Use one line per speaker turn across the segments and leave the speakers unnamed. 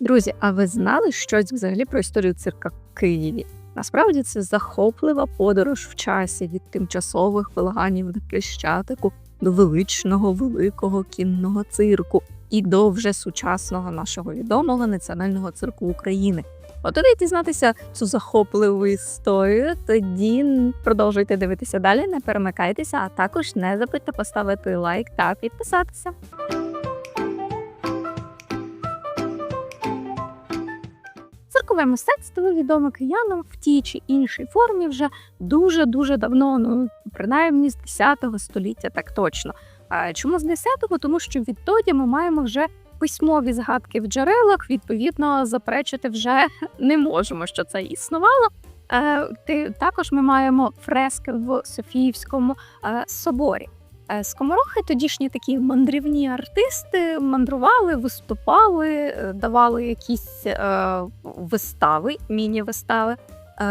Друзі, а ви знали щось взагалі про історію цирка в Києві? Насправді це захоплива подорож в часі від тимчасових вилаганів на Крещатику до величного великого кінного цирку і до вже сучасного нашого відомого національного цирку України. Готові дізнатися цю захопливу історію? Тоді продовжуйте дивитися далі, не перемикайтеся, а також не забудьте поставити лайк та підписатися. Циркове мистецтво відоме киянам в тій чи іншій формі вже дуже дуже давно, ну принаймні з 10 століття, так точно. Чому з 10-го? Тому що відтоді ми маємо вже письмові згадки в джерелах. Відповідно, заперечити вже не можемо, що це існувало. Е, також ми маємо фрески в Софіївському е, соборі. Е, Скоморохи, тодішні такі мандрівні артисти, мандрували, виступали, е, давали якісь е, вистави, міні-вистави,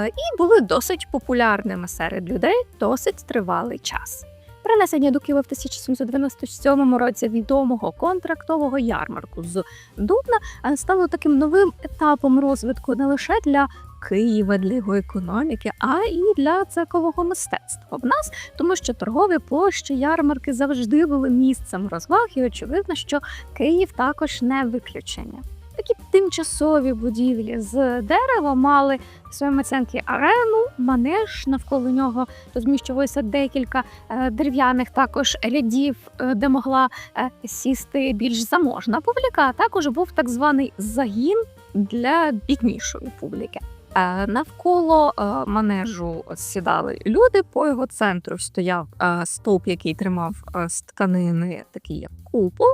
і були досить популярними серед людей досить тривалий час. Принесення до Києва в 1797 році відомого контрактового ярмарку з Дубна стало таким новим етапом розвитку не лише для Києва, для його економіки, а і для циркового мистецтва в нас тому що торгові площі, ярмарки завжди були місцем розваг, і очевидно, що Київ також не виключення. Такі тимчасові будівлі з дерева мали в своєму центрі арену, манеж, навколо нього розміщувалося декілька е, дерев'яних також рядів, е, де могла е, сісти більш заможна публіка. А також був так званий загін для біднішої публіки. Е, Навколо е, манежу сідали люди. По його центру стояв е, стовп, який тримав з тканини такий як купол.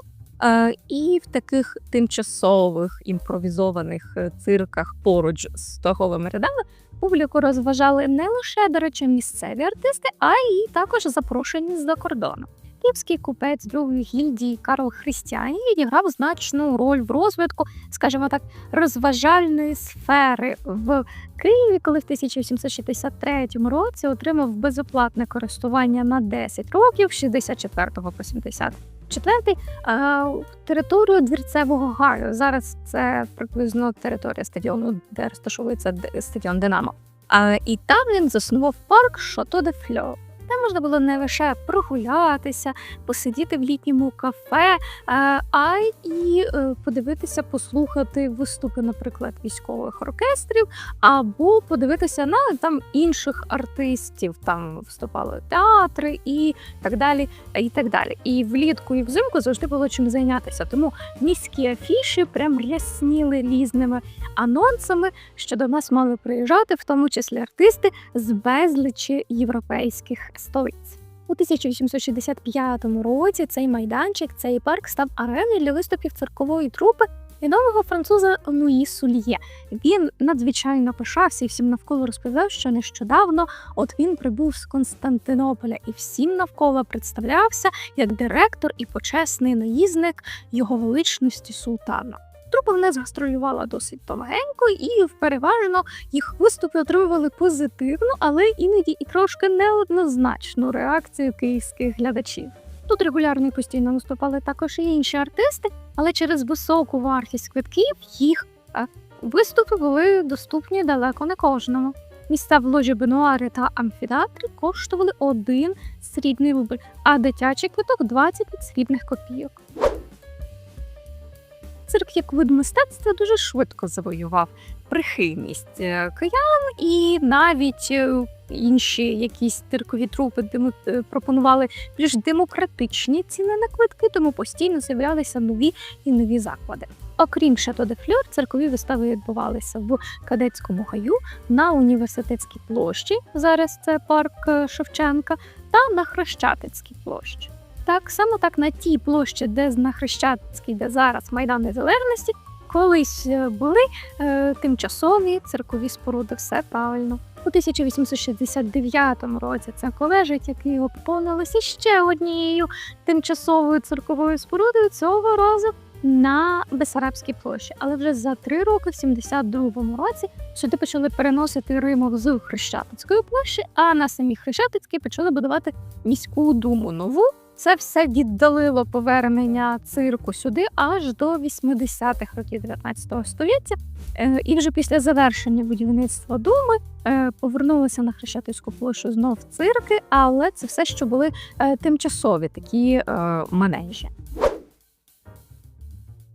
І в таких тимчасових імпровізованих цирках поруч з торговими рядами публіку розважали не лише, до речі, місцеві артисти, а й також запрошені з-за кордону. Київський купець другої гільдії Карл Христіані відіграв значну роль в розвитку, скажімо так, розважальної сфери в Києві, коли в 1763 році отримав безоплатне користування на 10 років, з 64 по 74 е, територію двірцевого гаю. Зараз це приблизно територія стадіону, де розташовується стадіон Динамо. А, і там він заснував парк Шато де Фльо. Там можна було не лише прогулятися, посидіти в літньому кафе, е, а й е, подивитися, послухати виступи, наприклад, військових оркестрів, або подивитися на там інших артистів. Там виступали театри і так далі. І так далі. І влітку, і взимку завжди було чим зайнятися. Тому міські афіші прям рясніли різними анонсами, що до нас мали приїжджати, в тому числі артисти з безлічі європейських столиць. У 1865 році цей майданчик, цей парк став ареною для виступів циркової трупи відомого француза Луї Сульє. Він надзвичайно пишався і всім навколо розповідав, що нещодавно от він прибув з Константинополя і всім навколо представлявся як директор і почесний наїзник його величності султана. Нас гастролювала досить довгенько, і переважно їх виступи отримували позитивну, але іноді і трошки неоднозначну реакцію київських глядачів. Тут регулярно і постійно виступали також і інші артисти, але через високу вартість квитків їх е, виступи були доступні далеко не кожному. Місця в ложі бенуари та амфітеатрі коштували один срібний рубль, а дитячий квиток 20 срібних копійок. Цирк як вид мистецтва дуже швидко завоював прихильність е, киян, і навіть е, інші якісь циркові трупи демо- е, пропонували більш демократичні ціни на квитки, тому постійно з'являлися нові і нові заклади. Окрім Шато де Фльор, циркові вистави відбувалися в кадетському гаю на університетській площі. Зараз це парк Шевченка, та на Хрещатицькій площі. Так само так на тій площі, де на Хрещатицькій, де зараз Майдан Незалежності, колись е, були е, тимчасові циркові споруди. Все правильно. У 1869 році це колежить, який поповнилося ще однією тимчасовою цирковою спорудою цього разу на Бесарабській площі. Але вже за три роки, в 72-му році, сюди почали переносити Римок з Хрещатицької площі, а на самій Хрещатицькій почали будувати міську думу нову Це все віддалило повернення цирку сюди аж до 80-х років 19 століття. Е, І вже після завершення будівництва думи е, повернулися на Хрещатицьку площу знов цирки, але це все, що були е, тимчасові такі манежі.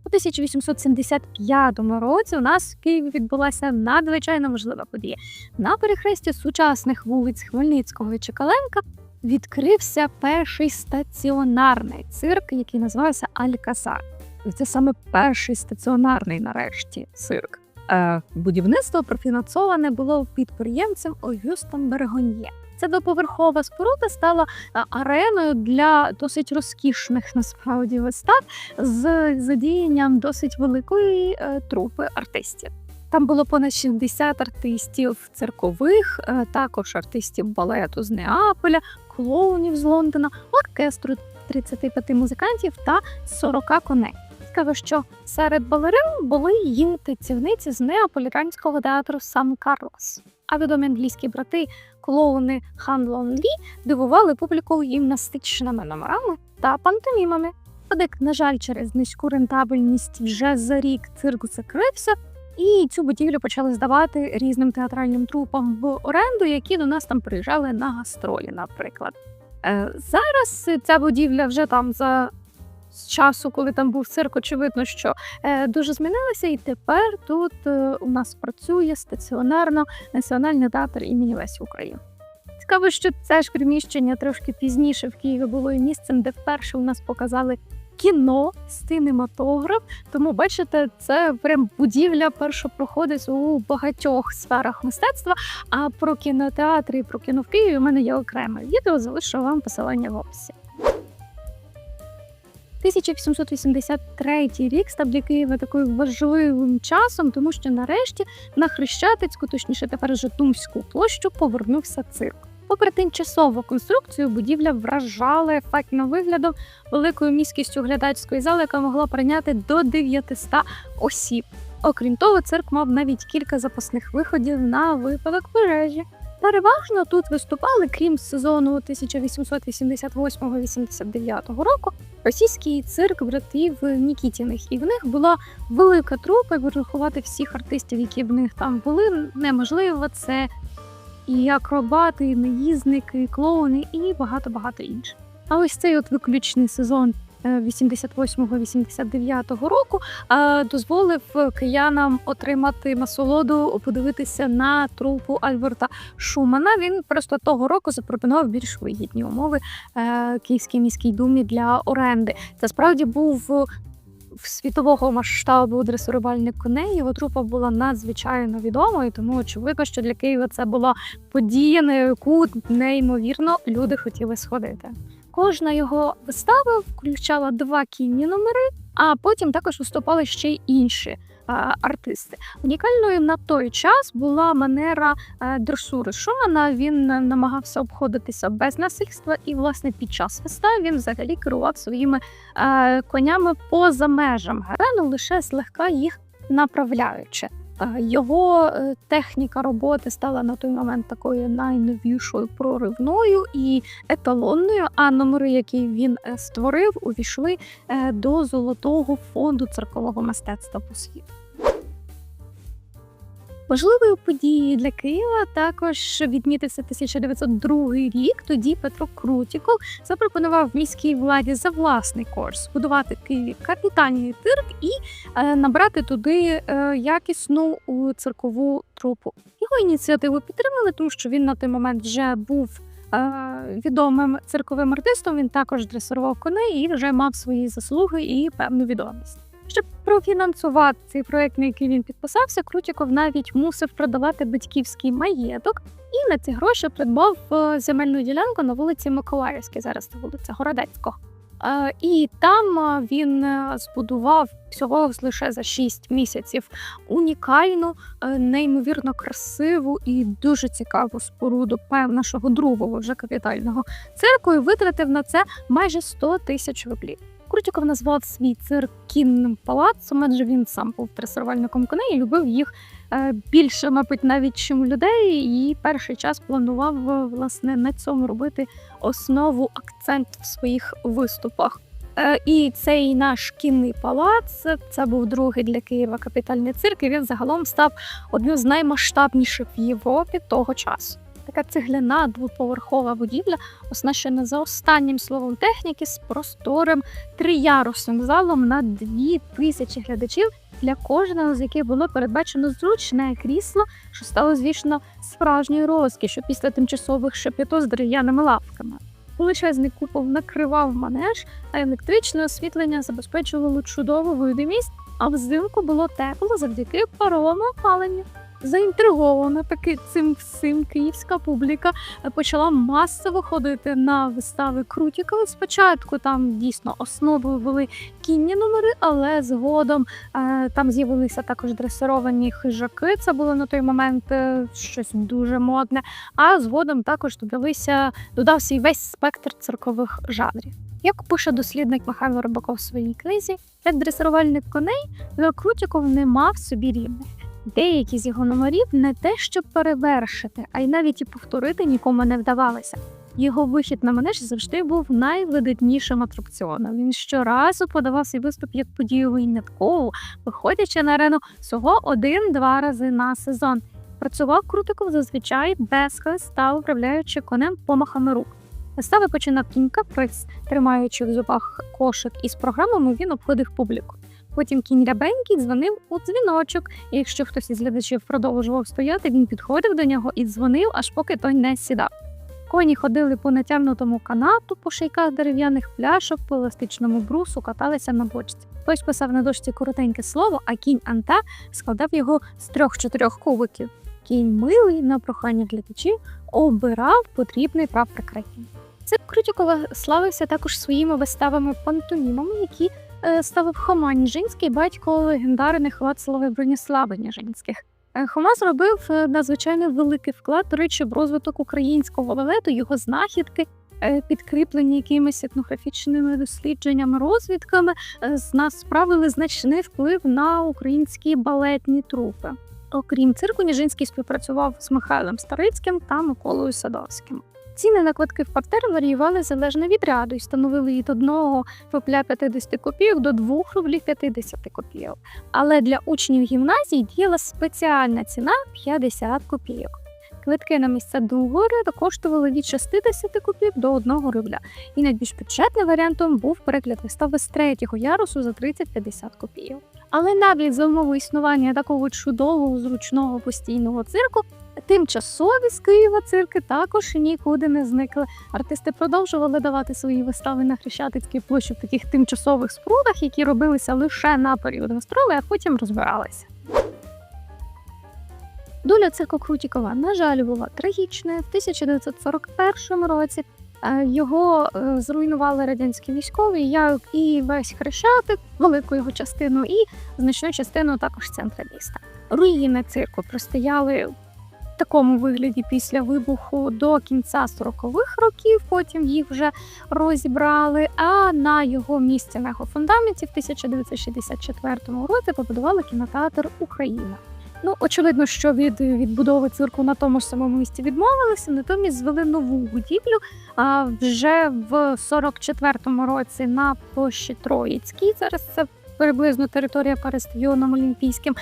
У 1875 році у нас в Києві відбулася надзвичайно важлива подія. На перехресті сучасних вулиць Хмельницького і Чекаленка відкрився перший стаціонарний цирк, який називався Алькасар. І це саме перший стаціонарний нарешті цирк. Е, будівництво профінансоване було підприємцем Огюстом Берегоньє. Ця двоповерхова споруда стала е, ареною для досить розкішних насправді вистав з задіянням досить великої е, трупи артистів. Там було понад 60 артистів циркових, е, також артистів балету з Неаполя, клоунів з Лондона, оркестру 35 музикантів та 40 коней. Цікаво, що серед балерин були її танцівниці з неаполітанського театру Сан Карлос. А відомі англійські брати, клоуни Ханлон Лі дивували публіку гімнастичними номерами та пантомімами. Одек, на жаль, через низьку рентабельність вже за рік цирк закрився, і цю будівлю почали здавати різним театральним трупам в оренду, які до нас там приїжджали на гастролі, наприклад. Е, зараз ця будівля вже там за з часу, коли там був цирк, очевидно, що е, дуже змінилася, і тепер тут е, у нас працює стаціонарно Національний театр імені Лесі України. Цікаво, що це ж приміщення трошки пізніше в Києві було і місцем, де вперше у нас показали кіно, синематограф. Тому бачите, це прям будівля першопроходець у багатьох сферах мистецтва. А про кінотеатри і про кіно в Києві у мене є окреме відео. Залишу вам посилання в описі. 1883 рік став для Києва таким важливим часом, тому що нарешті на Хрещатицьку, точніше тепер вже Думську площу, повернувся цирк. Попри тимчасову конструкцію, будівля вражала ефектним виглядом великою міськістю глядацької зали, яка могла прийняти до 900 осіб. Окрім того, цирк мав навіть кілька запасних виходів на випадок пожежі. Переважно тут виступали, крім сезону 1888-89 року, російський цирк братів Нікітіних. І в них була велика трупа, і вирахувати всіх артистів, які в них там були, неможливо. Це і акробати, і наїзники, і клоуни, і багато-багато інших. А ось цей от виключний сезон е, 88-89 року е, дозволив киянам отримати насолоду, подивитися на трупу Альберта Шумана. Він просто того року запропонував більш вигідні умови е, Київській міській думі для оренди. Це справді був світового масштабу дресирувальник коней. Його трупа була надзвичайно відомою, тому очевидно, що для Києва це була подія, на яку неймовірно люди хотіли сходити. Кожна його вистава включала два кінні номери, а потім також виступали ще й інші артисти. Унікальною на той час була манера а, дресури Шумана. Він е, намагався обходитися без насильства, і власне під час вистав він взагалі керував своїми конями поза межами арену, лише злегка їх направляючи. Е, Його е, техніка роботи стала на той момент такою найновішою проривною і еталонною. А номери, які він е, створив, увійшли е, до золотого фонду циркового мистецтва по світу. Важливою подією для Києва також відмітився 1902 рік. Тоді Петро Крутіков запропонував міській владі за власний кошт збудувати в Києві капітальний цирк і е, набрати туди е, якісну циркову трупу. Його ініціативу підтримали, тому що він на той момент вже був е, відомим цирковим артистом. Він також дресирував коней і вже мав свої заслуги і певну відомість. Щоб профінансувати цей проект, на який він підписався, Крутіков навіть мусив продавати батьківський маєток і на ці гроші придбав е, земельну ділянку на вулиці Миколаївській, зараз це вулиця Городецького. Е, І там е, він збудував всього лише за 6 місяців унікальну, неймовірно красиву і дуже цікаву споруду певнашого другого вже капітального цирку і витратив на це майже 100 тисяч рублів. Крутіков назвав свій цирк кінним палацом, адже він сам був дресирувальником коней і любив їх е, більше, мабуть, навіть чим людей. І перший час планував е, власне на цьому робити основу акцент в своїх виступах. Е, І цей наш кінний палац це був другий для Києва капітальний цирк. і Він загалом став одним з наймасштабніших в Європі того часу. Така цегляна двоповерхова будівля, оснащена за останнім словом техніки з просторим триярусним залом на дві тисячі глядачів, для кожного з яких було передбачено зручне крісло, що стало, звісно, справжньою розкішю після тимчасових шепіто з дерев'яними лавками. Величезний купол накривав манеж, а електричне освітлення забезпечувало чудову видимість, а взимку було тепло завдяки паровому опаленню. Заінтригована таки цим всім київська публіка е, почала масово ходити на вистави Крутікова. Спочатку там дійсно основою були кінні номери, але згодом е, там з'явилися також дресировані хижаки. Це було на той момент е, щось дуже модне. А згодом також додалися додався і весь спектр циркових жанрів. Як пише дослідник Михайло Рибаков в своїй книзі, як дресирувальник коней, Крутіков не мав собі рівних. Деякі з його номерів не те, щоб перевершити, а й навіть і повторити нікому не вдавалося. Його вихід на манеж завжди був найвидатнішим атракціоном. Він щоразу подавав свій виступ як подію виняткову, виходячи на арену всього один-два рази на сезон. Працював Крутиков зазвичай без хлиста, управляючи конем помахами рук. Вистави починав кінь каприз, тримаючи в зубах кошик із програмами, він обходив публіку. Потім кінь рябенький дзвонив у дзвіночок, і якщо хтось із глядачів продовжував стояти, він підходив до нього і дзвонив, аж поки той не сідав. Коні ходили по натягнутому канату, по шийках дерев'яних пляшок, по еластичному брусу, каталися на бочці. Хтось писав на дошці коротеньке слово, а кінь Анта складав його з трьох-чотирьох кубиків. Кінь милий на прохання глядачів обирав потрібний прав прикриття. Цирк Крутікова славився також своїми виставами пантомімами, які ставив Хома Ніжинський, батько легендарних Вацлава Броніслава Ніжинських. Е, Хома зробив е, надзвичайно великий вклад, до речі, в розвиток українського балету, його знахідки, е, підкріплені якимись етнографічними дослідженнями, розвідками, е, з нас справили значний вплив на українські балетні трупи. Окрім цирку, Ніжинський співпрацював з Михайлом Старицьким та Миколою Садовським. Ціни на квитки в партер варіювали залежно від ряду і становили від 1 рубля 50 копійок до 2 рублів 50 копійок. Але для учнів гімназії діяла спеціальна ціна 50 копійок. Квитки на місця другого коштували від 60 копійок до 1 рубля. І найбільш бюджетним варіантом був перегляд вистави з третього ярусу за 30-50 копійок. Але навіть за умови існування такого чудового, зручного постійного цирку, тимчасові з Києва цирки також нікуди не зникли. Артисти продовжували давати свої вистави на Хрещатицькій площі в таких тимчасових спрудах, які робилися лише на період гастролей, а потім розбиралися. Доля цирку Крутікова, на жаль, була трагічною. В 1941 році е, його е, зруйнували радянські військові, як і весь хрещатик, велику його частину, і значну частину також центра міста. Руїни цирку простояли такому вигляді після вибуху до кінця 40-х років. Потім їх вже розібрали. А на його місці на його фундаменті в 1964 році побудували кінотеатр Україна. Ну, очевидно, що від відбудови цирку на тому ж самому місці відмовилися, натомість звели нову будівлю. А вже в 44-му році на площі Троїцькій, зараз це приблизно територія перед стадіоном Олімпійським,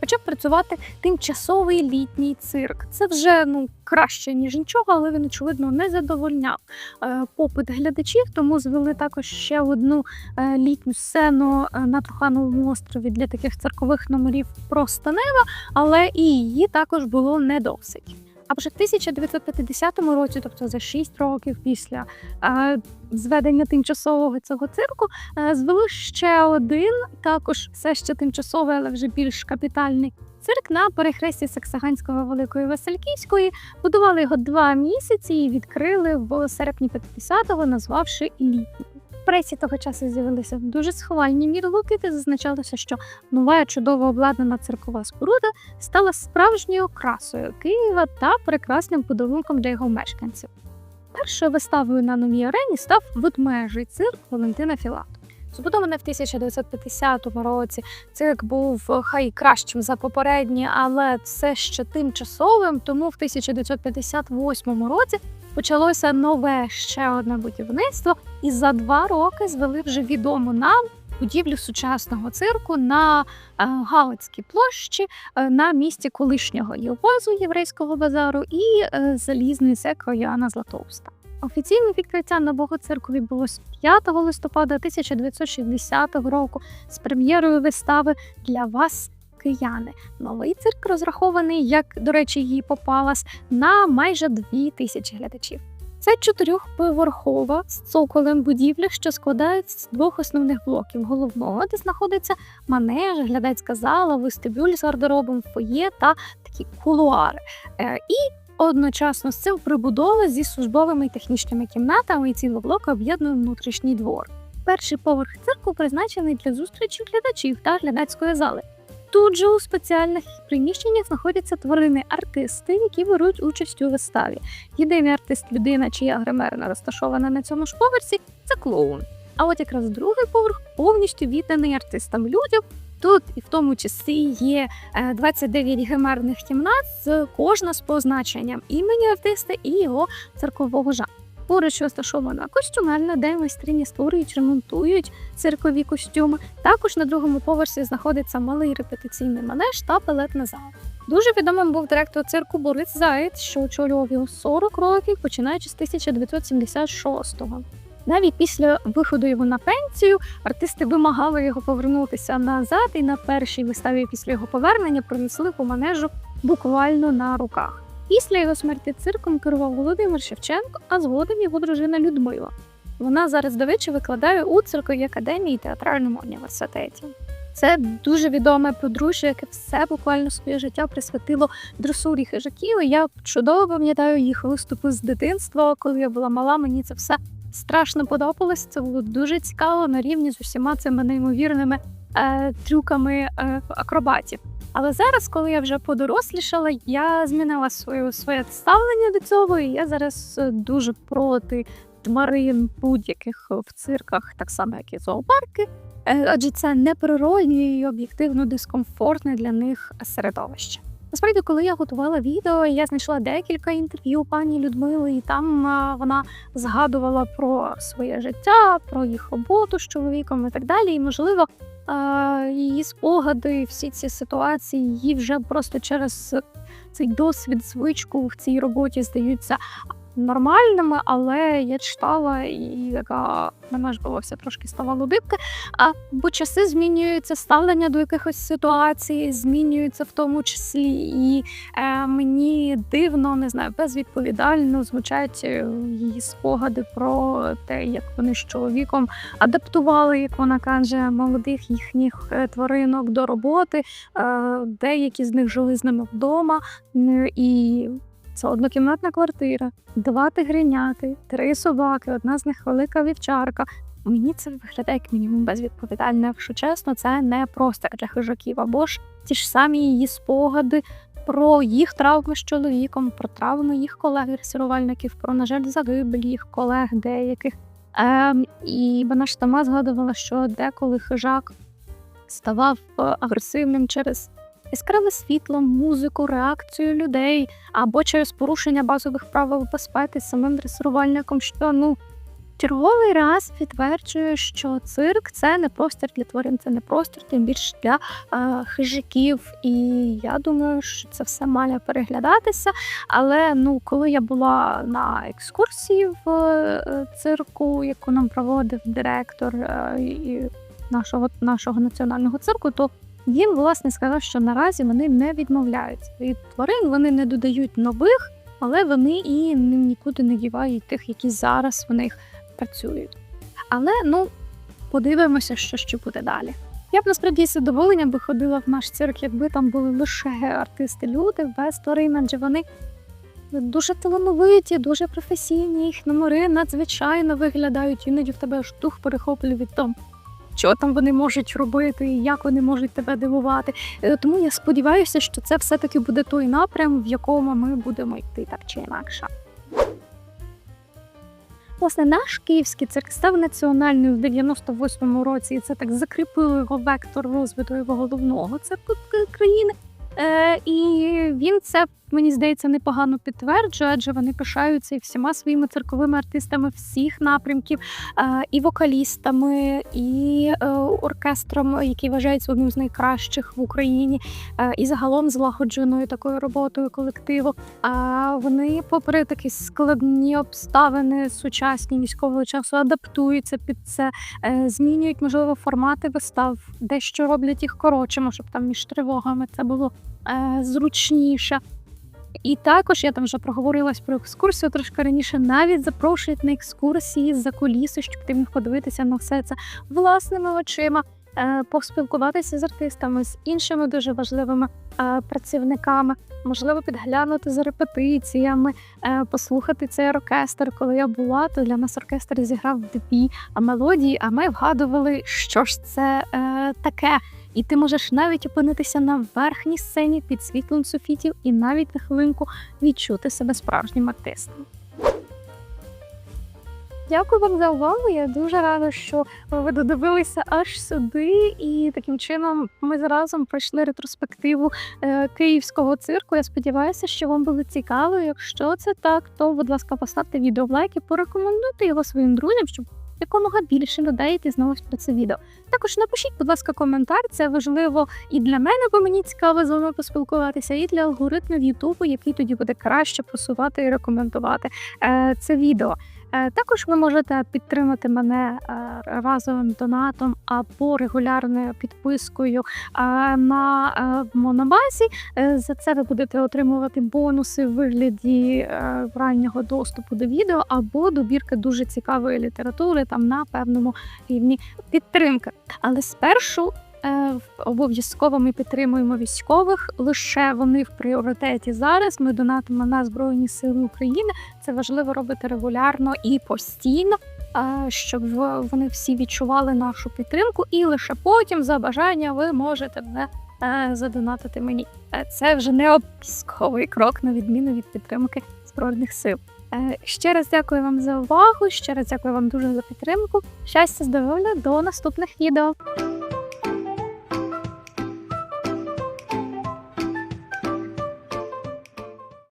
почав працювати тимчасовий літній цирк. Це вже ну краще ніж нічого, але він очевидно не задовольняв е, попит глядачів. Тому звели також ще одну е, літню сцену е, на Трухановому острові для таких циркових номерів просто неба, але і її також було не досить. А вже в 1950 році, тобто за 6 років після е, зведення тимчасового цього цирку, е, звели ще один, також все ще тимчасовий, але вже більш капітальний цирк на перехресті Саксаганського Великої Васильківської. Будували його два місяці і відкрили в серпні 50-го, назвавши літній. Пресі того часу з'явилися дуже схвальні мірлуки, де зазначалося, що нова чудово обладнана циркова споруда стала справжньою красою Києва та прекрасним подарунком для його мешканців. Першою виставою на новій арені став ведмежий цирк Валентина Філату. Збудований в 1950 році. Цирк був е, хай кращим за попередні, але це ще тимчасовим. Тому в 1958 році почалося нове ще одне будівництво, і за два роки звели вже відому нам будівлю сучасного цирку на е, Галицькій площі е, на місці колишнього Євозу єврейського базару і е, залізної церкви Йоанна Златоуста. Офіційне відкриття нового цирку відбулось 5 листопада 1960 року з прем'єрою вистави для вас. Кияни. Новий цирк розрахований, як, до речі, її попалась, на майже дві тисячі глядачів. Це чотирьохповерхова з цоколем будівля, що складається з двох основних блоків: головного, де знаходиться манеж, глядацька зала, вестибюль з гардеробом, фоє та такі кулуари. Е, і одночасно з цим прибудова зі службовими технічними кімнатами і цілого блоку об'єднує внутрішній двор. Перший поверх цирку призначений для зустрічі глядачів та глядацької зали. Тут же у спеціальних приміщеннях знаходяться тварини-артисти, які беруть участь у виставі. Єдиний артист людина, чия гримерна розташована на цьому ж поверсі, це клоун. А от якраз другий поверх повністю відданий артистам людям. Тут і в тому числі є е, 29 гримерних кімнат, з кожна з позначенням імені артиста і його циркового жанру. Поруч розташована костюмерна, де майстрині створюють, ремонтують циркові костюми. Також на другому поверсі знаходиться малий репетиційний манеж та балетна зала. Дуже відомим був директор цирку Борис Заєць, що очолював його 40 років, починаючи з 1976-го. Навіть після виходу його на пенсію артисти вимагали його повернутися назад, і на першій виставі після його повернення пронесли по манежу буквально на руках. Після його смерті цирком керував Володимир Шевченко, а згодом його дружина Людмила. Вона зараз до вечі викладає у цирковій академії театральному університеті. Це дуже відоме подружжя, яке все буквально своє життя присвятило дресурі хижаків. Я чудово пам'ятаю їх виступи з дитинства. Коли я була мала, мені це все страшно подобалось. Це було дуже цікаво на рівні з усіма цими неймовірними е, трюками е, акробатів. Але зараз, коли я вже подорослішала, я змінила свою своє ставлення до цього, і я зараз е, дуже проти тварин будь-яких в цирках, так само як і зоопарки. Е, Адже це неприродні і об'єктивно дискомфортне для них середовище. Насправді, коли я готувала відео, я знайшла декілька інтерв'ю пані Людмили, і там вона згадувала про своє життя, про їх роботу з чоловіком і так далі. І можливо, її спогади, всі ці ситуації, її вже просто через цей досвід, звичку в цій роботі здаються нормальними, але я читала, і яка мене ж волосся трошки ставало дибки. А бо часи змінюються, ставлення до якихось ситуацій змінюються в тому числі, і е, мені дивно, не знаю, безвідповідально звучать е, її спогади про те, як вони з чоловіком адаптували, як вона каже, молодих їхніх е, тваринок до роботи. Е, деякі з них жили з ними вдома. І це однокімнатна квартира, два тигриняти, три собаки, одна з них велика вівчарка. Мені це виглядає як мінімум безвідповідально, якщо чесно, це не простір для хижаків. Або ж ті ж самі її спогади про їх травми з чоловіком, про травми їх колег-ресірувальників, про, на жаль, загибель їх колег деяких. Ем, і вона ж сама згадувала, що деколи хижак ставав е, агресивним через яскраве світло, музику, реакцію людей або через порушення базових правил безпеки самим дресирувальником, що ну черговий раз підтверджує, що цирк це не простір для тварин, це не простір, тим більше для е, хижаків. І я думаю, що це все має переглядатися. Але ну, коли я була на екскурсії в е, цирку, яку нам проводив директор е, нашого, нашого національного цирку, то він власне сказав, що наразі вони не відмовляються від тварин, вони не додають нових, але вони і нікуди не дівають тих, які зараз в них працюють. Але ну подивимося, що ще буде далі. Я б насправді з задоволенням би ходила в наш цирк, якби там були лише артисти-люди без тварин, адже вони дуже талановиті, дуже професійні. Їх номери надзвичайно виглядають. Іноді в тебе аж дух перехоплює від того, що там вони можуть робити, і як вони можуть тебе дивувати. Е, Тому я сподіваюся, що це все-таки буде той напрям, в якому ми будемо йти так чи інакше. Власне, наш київський цирк став національним в 98-му році, і це так закріпило його вектор розвитку його головного цирку країни. Е, і він це мені здається непогано підтверджує, адже вони пишаються і всіма своїми цирковими артистами всіх напрямків, е, і вокалістами, і е, оркестром, який вважається одним з найкращих в Україні, і загалом злагодженою такою роботою колективу. А вони, попри такі складні обставини сучасні військового часу, адаптуються під це, змінюють можливо формати вистав, дещо роблять їх коротшими, щоб там між тривогами це було е, зручніше. І також я там вже проговорилась про екскурсію трошки раніше. Навіть запрошують на екскурсії за куліси, щоб ти міг подивитися на все це власними очима, е, поспілкуватися з артистами, з іншими дуже важливими е, працівниками, можливо, підглянути за репетиціями, послухати цей оркестр. Коли я була, то для нас оркестр зіграв дві мелодії, а ми вгадували, що ж це таке. І ти можеш навіть опинитися на верхній сцені під світлом суфітів і навіть на хвилинку відчути себе справжнім артистом. Дякую вам за увагу. Я дуже рада, що ви додивилися аж сюди, і таким чином ми разом пройшли ретроспективу е, київського цирку. Я сподіваюся, що вам було цікаво. Якщо це так, то будь ласка, поставте відео в лайк і порекомендуйте його своїм друзям, щоб якомога більше людей дізналось про це відео. Також напишіть, будь ласка, коментар. Це важливо і для мене, бо мені цікаво з вами поспілкуватися, і для алгоритмів Ютубу, який тоді буде краще просувати і рекомендувати е, це відео. Е, Також ви можете підтримати мене е, разовим донатом або регулярною підпискою е, на Монобазі. За це ви будете отримувати бонуси в вигляді раннього доступу до відео або добірки дуже цікавої літератури там на певному рівні підтримки. Але спершу. Е, Обов'язково ми підтримуємо військових. Лише вони в пріоритеті зараз. Ми донатимо на Збройні Сили України. Це важливо робити регулярно і постійно, е, щоб вони всі відчували нашу підтримку, і лише потім, за бажання, ви можете мене е, задонатити мені. Це вже не обов'язковий крок на відміну від підтримки збройних сил. Ще раз дякую вам за увагу. Ще раз дякую вам дуже за підтримку. Щастя, здоров'я, до наступних відео.